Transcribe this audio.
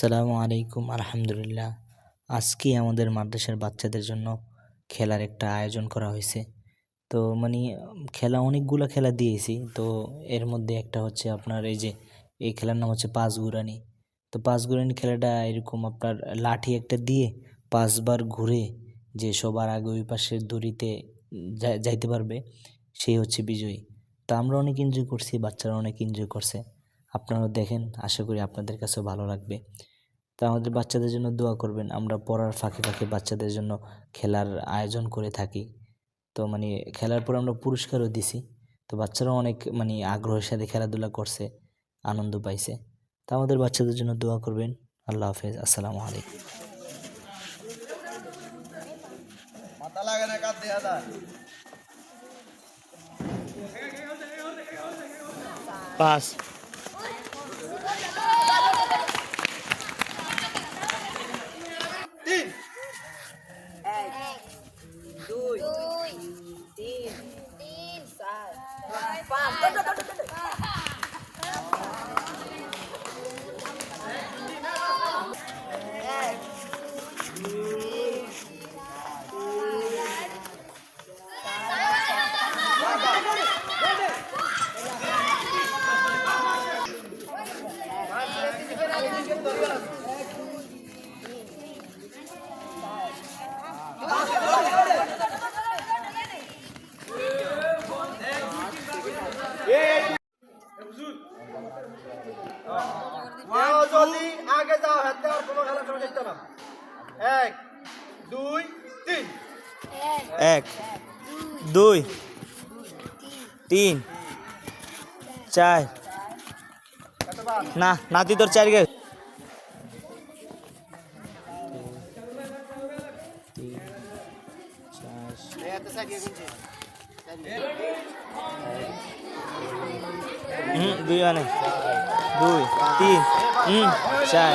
আসসালামু আলাইকুম, আলহামদুলিল্লাহ। আজকে আমাদের মাদ্রাসার বাচ্চাদের জন্য খেলার একটা আয়োজন করা হয়েছে। তো মানে খেলা অনেকগুলো খেলা দিয়েছি। তো এর মধ্যে একটা হচ্ছে আপনার এই যে, এই খেলার নাম হচ্ছে পাঁচ গুরানি তো পাঁচ গুরানি খেলাটা এরকম আপনার লাঠি একটা দিয়ে পাঁচবার ঘুরে যে সবার আগে ওই পাশের দড়িতে যাইতে পারবে, সেই হচ্ছে বিজয়ী। তো আমরা অনেক এনজয় করছি, বাচ্চারা অনেক এনজয় করছে। আপনারাও দেখেন, আশা করি আপনাদের কাছেও ভালো লাগবে। তো আমাদের বাচ্চাদের জন্য দোয়া করবেন। আমরা পড়ার ফাঁকে ফাঁকে বাচ্চাদের জন্য খেলার আয়োজন করে থাকি। তো মানে খেলার পর আমরা পুরস্কারও দিছি। তো বাচ্চারাও অনেক মানে আগ্রহের সাথে খেলাধুলা করছে আনন্দ পাইছে। তা আমাদের বাচ্চাদের জন্য দোয়া করবেন। আল্লাহ হাফেজ। আসসালামু আলাইকুম। মাথা লাগে না কাঁদ দেয়া যায় পাঁচ তিন দুই তিন তিন চার পাঁচ এক কেউ এক দুই তিন চার না নাতি তোর চার গে দুই মানে। দুই তিন চার।